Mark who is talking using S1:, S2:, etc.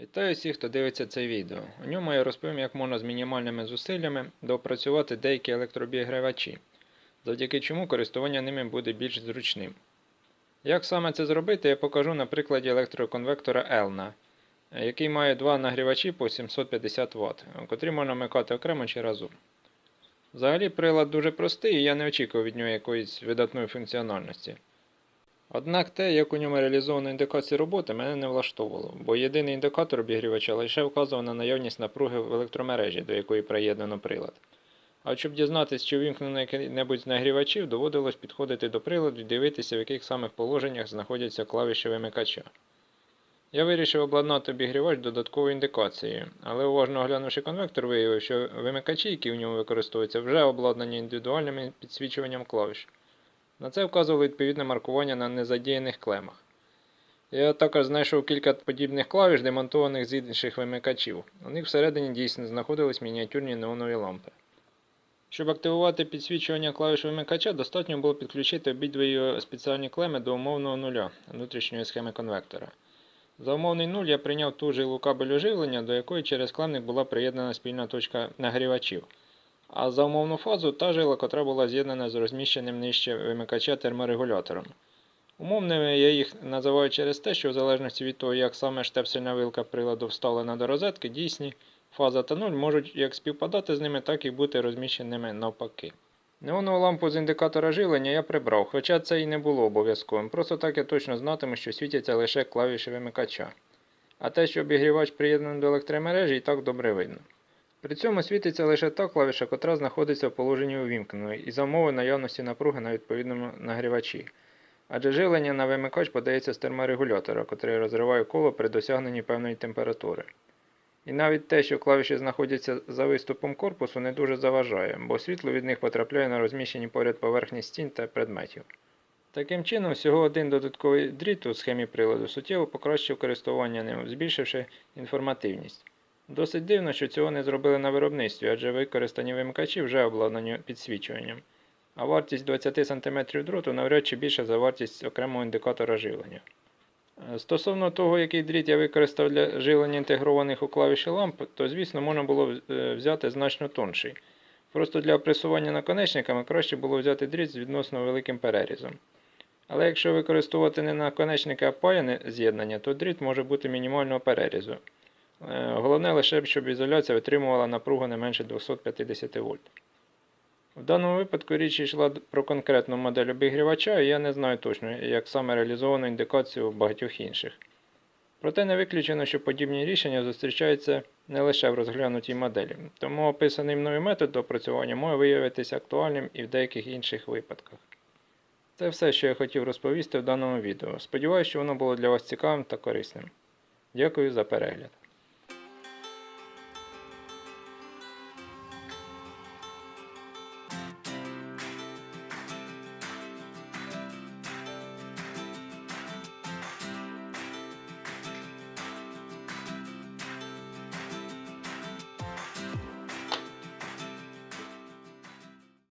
S1: Вітаю всіх, хто дивиться це відео. У ньому я розповім, як можна з мінімальними зусиллями доопрацювати деякі електрообігрівачі, завдяки чому користування ними буде більш зручним. Як саме це зробити, я покажу на прикладі електроконвектора Elna, який має два нагрівачі по 750 Вт, котрі можна вмикати окремо чи разом. Взагалі прилад дуже простий і я не очікував від нього якоїсь видатної функціональності. Однак те, як у ньому реалізовано індикації роботи, мене не влаштовувало, бо єдиний індикатор обігрівача лише вказував на наявність напруги в електромережі, до якої приєднано прилад. А щоб дізнатися, чи увімкнено який-небудь з нагрівачів, доводилось підходити до приладу і дивитися, в яких самих положеннях знаходяться клавіші вимикача. Я вирішив обладнати обігрівач додатковою індикацією, але уважно оглянувши конвектор, виявив, що вимикачі, які в ньому використовуються, вже обладнані індивідуальним підсвічуванням клавіш. На це вказувало відповідне маркування на незадіяних клемах. Я також знайшов кілька подібних клавіш, демонтованих з інших вимикачів. У них всередині дійсно знаходились мініатюрні неонові лампи. Щоб активувати підсвічування клавіш вимикача, достатньо було підключити обидві спеціальні клеми до умовного нуля внутрішньої схеми конвектора. За умовний нуль я прийняв ту жилу кабель живлення, до якої через клемник була приєднана спільна точка нагрівачів. А за умовну фазу та жила, котра була з'єднана з розміщеним нижче вимикача терморегулятором. Умовними я їх називаю через те, що в залежності від того, як саме штепсельна вилка приладу вставлена до розетки, дійсні фаза та нуль можуть як співпадати з ними, так і бути розміщеними навпаки. Неонову лампу з індикатора живлення я прибрав, хоча це і не було обов'язковим, просто так я точно знатиму, що світяться лише клавіші вимикача. А те, що обігрівач приєднаний до електромережі, і так добре видно. При цьому світиться лише та клавіша, котра знаходиться в положенні увімкненої і за умови наявності напруги на відповідному нагрівачі. Адже живлення на вимикач подається з терморегулятора, котрий розриває коло при досягненні певної температури. І навіть те, що клавіші знаходяться за виступом корпусу, не дуже заважає, бо світло від них потрапляє на розміщені поряд поверхні стін та предметів. Таким чином, всього один додатковий дріт у схемі приладу суттєво покращив користування ним, збільшивши інформативність. Досить дивно, що цього не зробили на виробництві, адже використані вимикачі вже обладнані підсвічуванням. А вартість 20 см дроту навряд чи більша за вартість окремого індикатора живлення. Е, Стосовно того, який дріт я використав для живлення інтегрованих у клавіші ламп, то звісно можна було е, взяти значно тонший. Просто для опресування наконечниками краще було взяти дріт з відносно великим перерізом. Але якщо використовувати не наконечники, а паяне з'єднання, то дріт може бути мінімального перерізу. Е, Головне лише, щоб ізоляція витримувала напругу не менше 250 вольт. В даному випадку річ йшла про конкретну модель обігрівача, і я не знаю точно, як саме реалізовано індикацію у багатьох інших. Проте не виключено, що подібні рішення зустрічаються не лише в розглянутій моделі, тому описаний мною метод опрацювання може виявитися актуальним і в деяких інших випадках. Це все, що я хотів розповісти в даному відео. Сподіваюся, що воно було для вас цікавим та корисним. Дякую за перегляд.